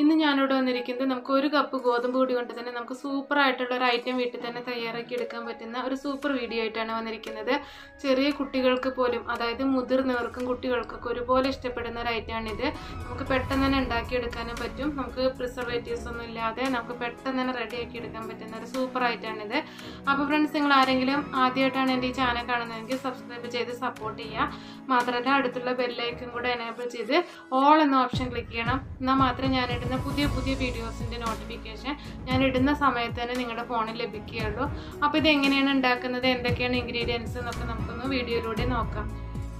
ഇന്ന് ഞാനിവിടെ വന്നിരിക്കുന്നത് നമുക്ക് ഒരു കപ്പ് ഗോതമ്പ് കൂടി കൊണ്ട് തന്നെ നമുക്ക് സൂപ്പർ ആയിട്ടുള്ള ഒരു ഐറ്റം വീട്ടിൽ തന്നെ തയ്യാറാക്കി എടുക്കാൻ പറ്റുന്ന ഒരു സൂപ്പർ വീഡിയോ ആയിട്ടാണ് വന്നിരിക്കുന്നത്. ചെറിയ കുട്ടികൾക്ക് പോലും അതായത് മുതിർന്നവർക്കും കുട്ടികൾക്കൊക്കെ ഒരുപോലെ ഇഷ്ടപ്പെടുന്ന ഒരു ഐറ്റമാണിത് നമുക്ക് പെട്ടെന്ന് തന്നെ ഉണ്ടാക്കിയെടുക്കാനും പറ്റും. നമുക്ക് പ്രിസർവേറ്റീവ്സ് ഒന്നും ഇല്ലാതെ നമുക്ക് പെട്ടെന്ന് തന്നെ റെഡിയാക്കി എടുക്കാൻ പറ്റുന്ന ഒരു സൂപ്പർ ഐറ്റമാണിത് അപ്പോൾ ഫ്രണ്ട്സ് നിങ്ങൾ ആരെങ്കിലും ആദ്യമായിട്ടാണ് എന്റെ ഈ ചാനൽ കാണുന്നതെങ്കിൽ സബ്സ്ക്രൈബ് ചെയ്ത് സപ്പോർട്ട് ചെയ്യുക. മാത്രമല്ല അടുത്തുള്ള ബെല്ലൈക്കും കൂടെ എനേബിൾ ചെയ്ത് ഓൾ എന്ന ഓപ്ഷൻ ക്ലിക്ക് ചെയ്യണം. എന്നാൽ മാത്രമേ ഞാൻ ഇടുന്ന പുതിയ പുതിയ വീഡിയോസിന്റെ നോട്ടിഫിക്കേഷൻ ഞാൻ ഇടുന്ന സമയത്ത് തന്നെ നിങ്ങളുടെ ഫോണിൽ ലഭിക്കുകയുള്ളൂ. അപ്പോൾ ഇത് എങ്ങനെയാണ് ഉണ്ടാക്കുന്നത്? എന്തൊക്കെയാണ് ഇൻഗ്രീഡിയൻസ് എന്നൊക്കെ നമുക്കൊന്ന് വീഡിയോയിലൂടെ നോക്കാം.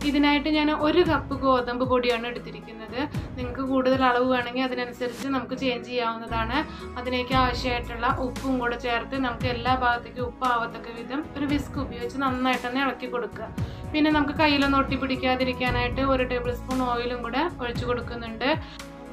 ഇതിനായിട്ട് ഞാൻ ഒരു കപ്പ് ഗോതമ്പ് പൊടിയാണ് എടുത്തിരിക്കുന്നത്. നിങ്ങൾക്ക് കൂടുതൽ അളവ് വേണമെങ്കിൽ അതിനനുസരിച്ച് നമുക്ക് ചേഞ്ച് ചെയ്യാവുന്നതാണ്. അതിലേക്ക് ആവശ്യമായിട്ടുള്ള ഉപ്പും കൂടെ ചേർത്ത് നമുക്ക് എല്ലാ ഭാഗത്തേക്കും ഉപ്പ് ആവത്തക്ക വിധം ഒരു വിസ്ക് ഉപയോഗിച്ച് നന്നായിട്ട് തന്നെ ഇളക്കി കൊടുക്കുക. പിന്നെ നമുക്ക് കയ്യിലൊന്നും ഒട്ടി പിടിക്കാതിരിക്കാനായിട്ട് ഒരു ടേബിൾ സ്പൂൺ ഓയിലും കൂടെ ഒഴിച്ചു കൊടുക്കുന്നുണ്ട്.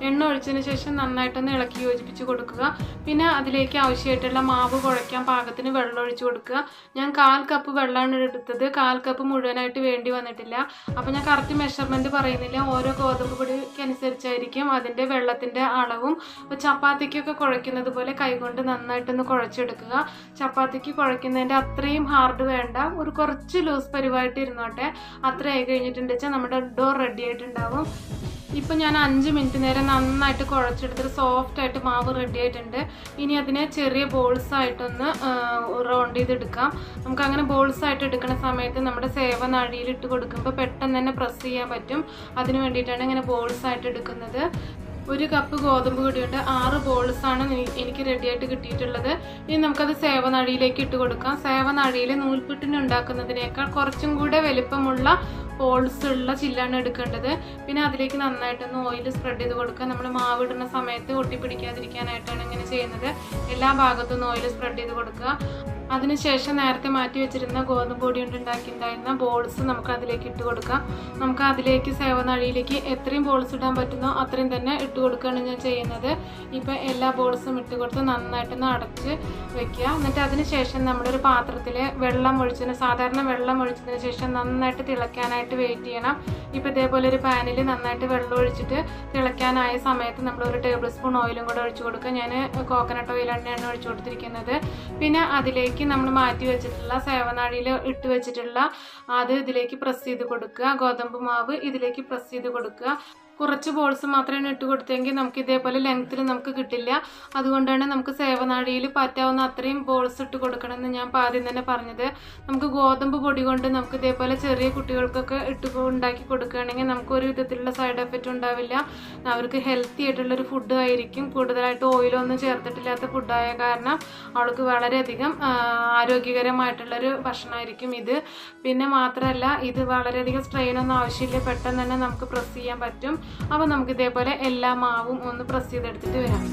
എണ്ണ ഒഴിച്ചതിന് ശേഷം നന്നായിട്ടൊന്ന് ഇളക്കി യോജിപ്പിച്ച് കൊടുക്കുക. പിന്നെ അതിലേക്ക് ആവശ്യമായിട്ടുള്ള മാവ് കുഴയ്ക്കാൻ പാകത്തിന് വെള്ളം ഒഴിച്ച് കൊടുക്കുക. ഞാൻ കാൽ കപ്പ് വെള്ളമാണ് എടുത്തത്. കാൽ കപ്പ് മുഴുവനായിട്ട് വേണ്ടി വന്നിട്ടില്ല. അപ്പോൾ ഞാൻ കറക്റ്റ് മെഷർമെന്റ് പറയുന്നില്ല. ഓരോ ഗോതമ്പ് പൊടിക്കനുസരിച്ചായിരിക്കും അതിന്റെ വെള്ളത്തിന്റെ അളവും. അപ്പോൾ ചപ്പാത്തിക്കൊക്കെ കുഴയ്ക്കുന്നത് പോലെ കൈകൊണ്ട് നന്നായിട്ടൊന്ന് കുഴച്ചെടുക്കുക. ചപ്പാത്തിക്ക് കുഴയ്ക്കുന്നതിന്റെ അത്രയും ഹാർഡ് വേണ്ട. ഒരു കുറച്ച് ലൂസ് പരിവായിട്ട് ഇരുന്നോട്ടെ. അത്ര ആയി കഴിഞ്ഞിട്ടുണ്ട് നമ്മുടെ ഡോ റെഡി ആയിട്ടുണ്ടാവും. ഇപ്പം ഞാൻ അഞ്ച് മിനിറ്റ് നേരം നന്നായിട്ട് കുഴച്ചെടുത്തിട്ട് സോഫ്റ്റ് ആയിട്ട് മാവ് റെഡി ആയിട്ടുണ്ട്. ഇനി അതിനെ ചെറിയ ബോൾസ് ആയിട്ടൊന്ന് റൗണ്ട് ചെയ്തെടുക്കാം. നമുക്ക് അങ്ങനെ ബോൾസ് ആയിട്ട് എടുക്കുന്ന സമയത്ത് നമ്മുടെ സേവ നാഴിയിൽ കൊടുക്കുമ്പോൾ പെട്ടെന്ന് തന്നെ പ്രസ് ചെയ്യാൻ പറ്റും. അതിന് വേണ്ടിയിട്ടാണ് ഇങ്ങനെ ബോൾസ് ആയിട്ട് എടുക്കുന്നത്. ഒരു കപ്പ് ഗോതമ്പ് പൊടിയുണ്ട്. ആറ് ബോൾസ് ആണ് എനിക്ക് റെഡിയായിട്ട് കിട്ടിയിട്ടുള്ളത്. ഇനി നമുക്കത് സേവനാഴിയിലേക്ക് ഇട്ട് കൊടുക്കാം. സേവനാഴിയിൽ നൂൽപുട്ടിന് ഉണ്ടാക്കുന്നതിനേക്കാൾ കുറച്ചും കൂടെ വലിപ്പമുള്ള ഹോൾസ് ഉള്ള ചില്ലാണ് എടുക്കേണ്ടത്. പിന്നെ അതിലേക്ക് നന്നായിട്ടൊന്ന് ഓയിൽ സ്പ്രെഡ് ചെയ്ത് കൊടുക്കുക. നമ്മൾ മാവ് ഇടുന്ന സമയത്ത് ഒട്ടിപ്പിടിക്കാതിരിക്കാനായിട്ടാണ് ഇങ്ങനെ ചെയ്യുന്നത്. എല്ലാ ഭാഗത്തും ഓയിൽ സ്പ്രെഡ് ചെയ്ത് കൊടുക്കുക. അതിനുശേഷം നേരത്തെ മാറ്റി വെച്ചിരുന്ന ഗോതമ്പ് പൊടി കൊണ്ട് ഉണ്ടാക്കിയിട്ടുണ്ടായിരുന്ന ബോൾസ് നമുക്ക് അതിലേക്ക് ഇട്ട് കൊടുക്കാം. നമുക്ക് അതിലേക്ക് സേവനാഴിയിലേക്ക് എത്രയും ബോൾസ് ഇടാൻ പറ്റുന്നോ അത്രയും തന്നെ ഇട്ട് കൊടുക്കുകയാണ് ഞാൻ ചെയ്യുന്നത്. ഇപ്പം എല്ലാ ബോൾസും ഇട്ട് കൊടുത്ത് നന്നായിട്ടൊന്ന് അടച്ച് വെക്കുക. എന്നിട്ട് അതിന് ശേഷം നമ്മളൊരു പാത്രത്തിൽ വെള്ളം ഒഴിച്ചതിന് സാധാരണ വെള്ളം ഒഴിച്ചതിന് ശേഷം നന്നായിട്ട് തിളയ്ക്കാനായിട്ട് വെയിറ്റ് ചെയ്യണം. ഇപ്പോൾ ഇതേപോലെ ഒരു പാനിൽ നന്നായിട്ട് വെള്ളം ഒഴിച്ചിട്ട് തിളയ്ക്കാനായ സമയത്ത് നമ്മൾ ഒരു ടേബിൾ സ്പൂൺ ഓയിലും കൂടെ ഒഴിച്ച് കൊടുക്കുക. ഞാൻ കോക്കനട്ട് ഓയിൽ എണ്ണയാണ് ഒഴിച്ചു കൊടുത്തിരിക്കുന്നത്. പിന്നെ അതിലേക്ക് നമ്മൾ മാറ്റി വെച്ചിട്ടുള്ള സേവനാഴിയിൽ ഇട്ട് വെച്ചിട്ടുള്ള അത് ഇതിലേക്ക് പ്രസ് ചെയ്ത് കൊടുക്കുക. ഗോതമ്പ് മാവ് ഇതിലേക്ക് പ്രസ് ചെയ്ത് കൊടുക്കുക. കുറച്ച് ബോൾസ് മാത്രമേ ഇട്ട് കൊടുത്തെങ്കിൽ നമുക്ക് ഇതേപോലെ ലെങ്ത്തിൽ നമുക്ക് കിട്ടില്ല. അതുകൊണ്ടാണ് നമുക്ക് സേവനാഴിയിൽ പറ്റാവുന്ന അത്രയും ബോൾസ് ഇട്ട് കൊടുക്കണമെന്ന് ഞാൻ ആദ്യം തന്നെ പറഞ്ഞത്. നമുക്ക് ഗോതമ്പ് പൊടി കൊണ്ട് നമുക്ക് ഇതേപോലെ ചെറിയ കുട്ടികൾക്കൊക്കെ ഇട്ട് ഉണ്ടാക്കി കൊടുക്കുകയാണെങ്കിൽ നമുക്ക് ഒരു വിധത്തിലുള്ള സൈഡ് എഫക്റ്റ് ഉണ്ടാവില്ല. അവർക്ക് ഹെൽത്തി ആയിട്ടുള്ളൊരു ഫുഡ് ആയിരിക്കും. കൂടുതലായിട്ട് ഓയിലൊന്നും ചേർത്തിട്ടില്ലാത്ത ഫുഡായ കാരണം അവൾക്ക് വളരെയധികം ആരോഗ്യകരമായിട്ടുള്ളൊരു ഭക്ഷണമായിരിക്കും ഇത്. പിന്നെ മാത്രമല്ല ഇത് വളരെയധികം സ്ട്രെയിനൊന്നും ആവശ്യമില്ല. പെട്ടെന്ന് തന്നെ നമുക്ക് പ്രസ് ചെയ്യാൻ പറ്റും. അപ്പോൾ നമുക്ക് ഇതേപോലെ എല്ലാ മാവും ഒന്ന് പ്രസ് ചെയ്തെടുത്തിട്ട് വരാം.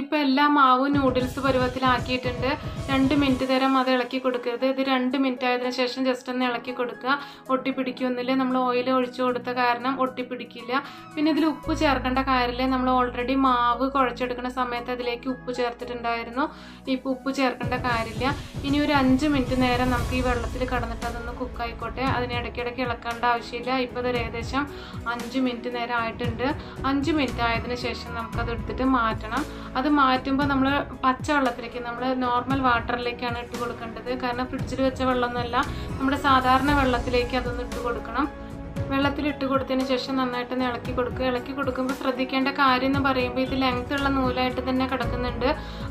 ഇപ്പം എല്ലാ മാവും നൂഡിൽസ് പരുവത്തിലാക്കിയിട്ടുണ്ട്. രണ്ട് മിനിറ്റ് നേരം അത് ഇളക്കി കൊടുക്കരുത്. ഇത് രണ്ട് മിനിറ്റ് ആയതിനു ശേഷം ജസ്റ്റ് ഒന്ന് ഇളക്കി കൊടുക്കുക. ഒട്ടിപ്പിടിക്കൊന്നുമില്ല നമ്മൾ ഓയിൽ ഒഴിച്ചു കൊടുത്ത കാരണം ഒട്ടിപ്പിടിക്കില്ല പിന്നെ ഇതിൽ ഉപ്പ് ചേർക്കേണ്ട കാര്യമില്ല. നമ്മൾ ഓൾറെഡി മാവ് കുഴച്ചെടുക്കുന്ന സമയത്ത് അതിലേക്ക് ഉപ്പ് ചേർത്തിട്ടുണ്ടായിരുന്നു. ഇപ്പോൾ ഉപ്പ് ചേർക്കേണ്ട കാര്യമില്ല. ഇനി ഒരു അഞ്ച് മിനിറ്റ് നേരം നമുക്ക് ഈ വെള്ളത്തിൽ കടന്നിട്ട് അതൊന്ന് കുക്കായിക്കോട്ടെ അതിന് ഇടയ്ക്കിടയ്ക്ക് ഇളക്കേണ്ട ആവശ്യമില്ല. ഇപ്പോൾ ഇത് ഏകദേശം അഞ്ച് മിനിറ്റ് നേരം ആയിട്ടുണ്ട്. അഞ്ച് മിനിറ്റ് ആയതിനു ശേഷം നമുക്കത് എടുത്തിട്ട് മാറ്റണം. അത് മാറ്റുമ്പോൾ നമ്മൾ പച്ച വെള്ളത്തിലേക്ക് നമ്മൾ നോർമൽ വാട്ടറിലേക്കാണ് ഇട്ട് കൊടുക്കേണ്ടത്. കാരണം ഫ്രിഡ്ജിൽ വെച്ച വെള്ളമൊന്നുമല്ല നമ്മുടെ സാധാരണ വെള്ളത്തിലേക്ക് അതൊന്ന് ഇട്ട് കൊടുക്കണം. വെള്ളത്തിൽ ഇട്ട് കൊടുത്തതിന് ശേഷം നന്നായിട്ട് ഇളക്കി കൊടുക്കുക. ഇളക്കി കൊടുക്കുമ്പോൾ ശ്രദ്ധിക്കേണ്ട കാര്യം എന്ന് പറയുമ്പോൾ ഇത് ലെങ്ത് ഉള്ള നൂലായിട്ട് തന്നെ കിടക്കുന്നുണ്ട്.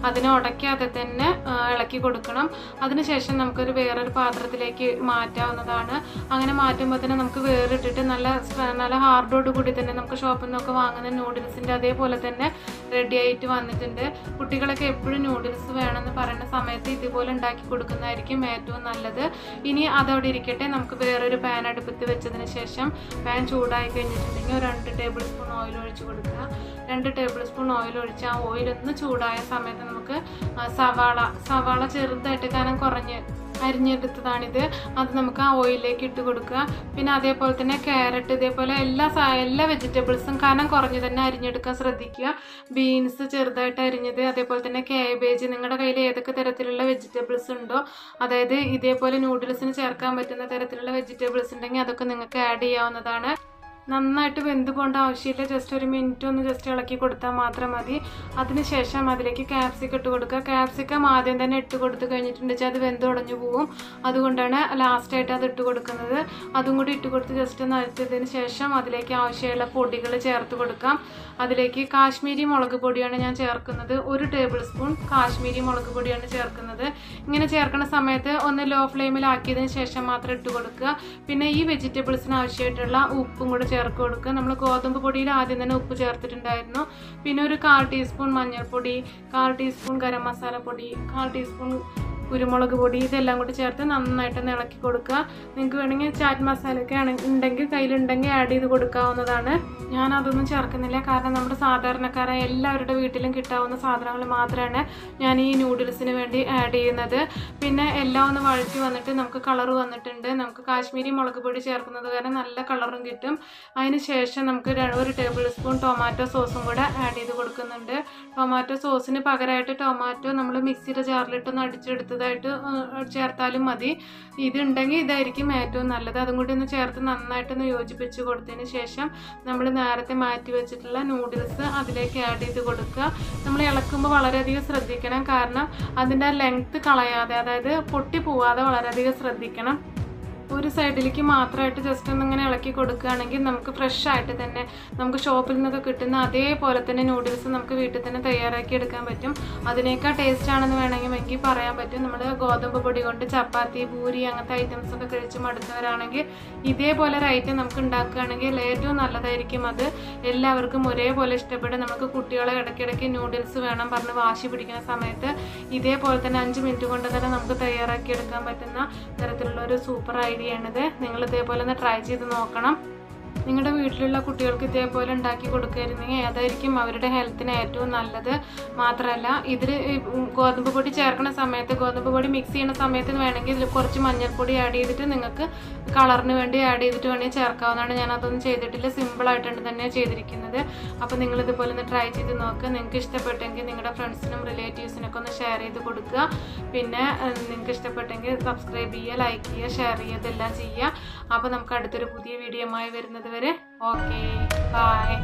അതിനെ ഉടയ്ക്കാതെ തന്നെ ഇളക്കി കൊടുക്കണം. അതിനുശേഷം നമുക്കൊരു വേറൊരു പാത്രത്തിലേക്ക് മാറ്റാവുന്നതാണ്. അങ്ങനെ മാറ്റുമ്പോൾ തന്നെ നമുക്ക് വേറിട്ടിട്ട് നല്ല നല്ല ഹാർഡോട് കൂടി തന്നെ നമുക്ക് ഷോപ്പിൽ നിന്നൊക്കെ വാങ്ങുന്ന നൂഡിൽസിന്റെ അതേപോലെ തന്നെ റെഡി ആയിട്ട് വന്നിട്ടുണ്ട്. കുട്ടികളൊക്കെ എപ്പോഴും നൂഡിൽസ് വേണമെന്ന് പറയുന്ന സമയത്ത് ഇതുപോലെ ഉണ്ടാക്കി കൊടുക്കുന്നതായിരിക്കും ഏറ്റവും നല്ലത്. ഇനി അതവിടെ ഇരിക്കട്ടെ. നമുക്ക് വേറൊരു പാൻ അടുപ്പത്ത് വെച്ചതിന് ശേഷം ശേഷം പാൻ ചൂടായി കഴിഞ്ഞിട്ടുണ്ടെങ്കിൽ ഒരു രണ്ട് ടേബിൾ സ്പൂൺ ഓയിൽ ഒഴിച്ച് കൊടുക്കുക. രണ്ട് ടേബിൾ സ്പൂൺ ഓയിൽ ഒഴിച്ച് ആ ഓയിൽ ഒന്ന് ചൂടായ സമയത്ത് നമുക്ക് സവാള സവാള ചെറുതായിട്ട് കനം കുറഞ്ഞ് അരിഞ്ഞെടുത്തതാണിത്. അത് നമുക്ക് ആ ഓയിലിലേക്ക് ഇട്ട് കൊടുക്കുക. പിന്നെ അതേപോലെ തന്നെ ക്യാരറ്റ് ഇതേപോലെ എല്ലാ എല്ലാ വെജിറ്റബിൾസും കനം കുറഞ്ഞ് തന്നെ അരിഞ്ഞെടുക്കാൻ ശ്രദ്ധിക്കുക. ബീൻസ് ചെറുതായിട്ട് അരിഞ്ഞത് അതേപോലെ തന്നെ കാബേജ് നിങ്ങളുടെ കയ്യിൽ ഏതൊക്കെ തരത്തിലുള്ള വെജിറ്റബിൾസ് ഉണ്ടോ അതായത് ഇതേപോലെ നൂഡിൽസിന് ചേർക്കാൻ പറ്റുന്ന തരത്തിലുള്ള വെജിറ്റബിൾസ് ഉണ്ടെങ്കിൽ അതൊക്കെ നിങ്ങൾക്ക് ആഡ് ചെയ്യാവുന്നതാണ്. നന്നായിട്ട് വെന്ത് പോകേണ്ട ആവശ്യമില്ല. ജസ്റ്റ് ഒരു മിനിറ്റ് ഒന്ന് ജസ്റ്റ് ഇളക്കി കൊടുത്താൽ മാത്രം മതി. അതിനുശേഷം അതിലേക്ക് ക്യാപ്സിക്കം ഇട്ട് കൊടുക്കുക. ക്യാപ്സിക്കം ആദ്യം തന്നെ ഇട്ട് കൊടുത്ത് കഴിഞ്ഞിട്ടുണ്ടെങ്കിൽ അത് വെന്ത് ഉടഞ്ഞു പോവും. അതുകൊണ്ടാണ് ലാസ്റ്റായിട്ട് അത് ഇട്ട് കൊടുക്കുന്നത്. അതും കൂടി ഇട്ട് കൊടുത്ത് ജസ്റ്റ് ഒന്ന് അരച്ചതിന് ശേഷം അതിലേക്ക് ആവശ്യമുള്ള പൊടികൾ ചേർത്ത് കൊടുക്കാം. അതിലേക്ക് കാശ്മീരി മുളക് പൊടിയാണ് ഞാൻ ചേർക്കുന്നത്. ഒരു ടേബിൾ സ്പൂൺ കാശ്മീരി മുളക് പൊടിയാണ് ചേർക്കുന്നത്. ഇങ്ങനെ ചേർക്കുന്ന സമയത്ത് ഒന്ന് ലോ ഫ്ലെയിമിലാക്കിയതിന് ശേഷം മാത്രം ഇട്ട് കൊടുക്കുക. പിന്നെ ഈ വെജിറ്റബിൾസിന് ആവശ്യമായിട്ടുള്ള ഉപ്പും കൂടെ ചേർത്ത് കൊടുക്കുക. നമ്മൾ ഗോതമ്പ് പൊടിയിൽ ആദ്യം തന്നെ ഉപ്പ് ചേർത്തിട്ടുണ്ടായിരുന്നു. പിന്നെ ഒരു കാൽ ടീസ്പൂൺ മഞ്ഞൾപ്പൊടി കാൽ ടീസ്പൂൺ ഗരം മസാല പൊടി കാൽ ടീസ്പൂൺ കുരുമുളക് പൊടി ഇതെല്ലാം കൂടി ചേർത്ത് നന്നായിട്ട് ഇളക്കി കൊടുക്കുക. നിങ്ങൾക്ക് വേണമെങ്കിൽ ചാറ്റ് മസാലയൊക്കെ ഉണ്ടെങ്കിൽ കയ്യിലുണ്ടെങ്കിൽ ആഡ് ചെയ്ത് കൊടുക്കാവുന്നതാണ്. ഞാൻ അതൊന്നും ചേർക്കുന്നില്ല. കാരണം നമ്മുടെ സാധാരണക്കാരായ എല്ലാവരുടെ വീട്ടിലും കിട്ടാവുന്ന സാധനങ്ങൾ മാത്രമാണ് ഞാൻ ഈ നൂഡിൽസിന് വേണ്ടി ആഡ് ചെയ്യുന്നത്. പിന്നെ എല്ലാം ഒന്ന് വഴറ്റി വന്നിട്ട് നമുക്ക് കളർ വന്നിട്ടുണ്ട്. നമുക്ക് കാശ്മീരി മുളക് പൊടി ചേർക്കുന്നത് കാരണം നല്ല കളറും കിട്ടും. അതിന് ശേഷം നമുക്ക് ഒരു ടേബിൾ സ്പൂൺ ടൊമാറ്റോ സോസും കൂടെ ആഡ് ചെയ്ത് കൊടുക്കുന്നുണ്ട്. ടൊമാറ്റോ സോസിന് പകരമായിട്ട് ടൊമാറ്റോ നമ്മൾ മിക്സിയുടെ ജാറിലിട്ടൊന്ന് അടിച്ചെടുത്തതായിട്ട് ആ, ചേർത്താലും മതി. ഇതുണ്ടെങ്കിൽ ഇതായിരിക്കും ഏറ്റവും നല്ലത്. അതും കൂടി ഒന്ന് ചേർത്ത് നന്നായിട്ടൊന്ന് യോജിപ്പിച്ച് കൊടുത്തതിന് ശേഷം നമ്മൾ നേരത്തെ മാറ്റി വെച്ചിട്ടുള്ള നൂഡിൽസ് അതിലേക്ക് ആഡ് ചെയ്ത് കൊടുക്കുക. നമ്മൾ ഇളക്കുമ്പോൾ വളരെയധികം ശ്രദ്ധിക്കണം. കാരണം അതിന്റെ ലെങ്ത്ത് കളയാതെ അതായത് പൊട്ടി പോവാതെ വളരെയധികം ശ്രദ്ധിക്കണം. ഒരു സൈഡിലേക്ക് മാത്രമായിട്ട് ജസ്റ്റ് ഒന്ന് ഇങ്ങനെ ഇളക്കി കൊടുക്കുകയാണെങ്കിൽ നമുക്ക് ഫ്രഷ് ആയിട്ട് തന്നെ നമുക്ക് ഷോപ്പിൽ നിന്നൊക്കെ കിട്ടുന്ന അതേപോലെ തന്നെ നൂഡിൽസ് നമുക്ക് വീട്ടിൽ തന്നെ തയ്യാറാക്കി എടുക്കാൻ പറ്റും. അതിനേക്കാൾ ടേസ്റ്റ് ആണെന്ന് വേണമെങ്കിൽ എനിക്ക് പറയാൻ പറ്റും. നമ്മൾ ഗോതമ്പ് പൊടി കൊണ്ട് ചപ്പാത്തി പൂരി അങ്ങനത്തെ ഐറ്റംസ് ഒക്കെ കഴിച്ച് മടുത്തവരാണെങ്കിൽ ഇതേപോലെ ഒരു ഐറ്റം നമുക്ക് ഉണ്ടാക്കുകയാണെങ്കിൽ ഏറ്റവും നല്ലതായിരിക്കും അത്. എല്ലാവർക്കും ഒരേപോലെ ഇഷ്ടപ്പെടും. നമുക്ക് കുട്ടികളെ ഇടയ്ക്കിടയ്ക്ക് നൂഡിൽസ് വേണം പറഞ്ഞ് വാശി പിടിക്കുന്ന സമയത്ത് ഇതേപോലെ തന്നെ അഞ്ച് മിനിറ്റ് കൊണ്ട് തന്നെ നമുക്ക് തയ്യാറാക്കി എടുക്കാൻ പറ്റുന്ന തരത്തിലുള്ള ഒരു സൂപ്പർ ഐഡിയ ആണിത്. നിങ്ങൾ ഇതേപോലെ ഒന്ന് ട്രൈ ചെയ്ത് നോക്കണം. നിങ്ങളുടെ വീട്ടിലുള്ള കുട്ടികൾക്ക് ഇതേപോലെ ഉണ്ടാക്കി കൊടുക്കുകയായിരുന്നെങ്കിൽ അതായിരിക്കും അവരുടെ ഹെൽത്തിന് ഏറ്റവും നല്ലത്? മാത്രമല്ല ഇതിൽ ഗോതമ്പ് പൊടി ചേർക്കുന്ന സമയത്ത് ഗോതമ്പ് പൊടി മിക്സ് ചെയ്യുന്ന സമയത്ത് വേണമെങ്കിൽ ഇതിൽ കുറച്ച് മഞ്ഞൾപ്പൊടി ആഡ് ചെയ്തിട്ട് നിങ്ങൾക്ക് കളറിന് വേണ്ടി ആഡ് ചെയ്തിട്ട് വേണമെങ്കിൽ ചേർക്കാവുന്നതാണ്. ഞാൻ അതൊന്നും ചെയ്തിട്ടില്ല. സിമ്പിളായിട്ടാണ് തന്നെ ചെയ്തിരിക്കുന്നത്. അപ്പോൾ നിങ്ങൾ ഇതുപോലെ ഒന്ന് ട്രൈ ചെയ്ത് നോക്കുക നിങ്ങൾക്ക് ഇഷ്ടപ്പെട്ടെങ്കിൽ നിങ്ങളുടെ ഫ്രണ്ട്സിനും റിലേറ്റീവ്സിനൊക്കെ ഒന്ന് ഷെയർ ചെയ്ത് കൊടുക്കുക. പിന്നെ നിങ്ങൾക്ക് ഇഷ്ടപ്പെട്ടെങ്കിൽ സബ്സ്ക്രൈബ് ചെയ്യുക ലൈക്ക് ചെയ്യുക ഷെയർ ചെയ്യുക ഇതെല്ലാം ചെയ്യുക. അപ്പോൾ നമുക്ക് അടുത്തൊരു പുതിയ വീഡിയോ ആയി വരുന്നത് വരെ ഓക്കെ ബായ്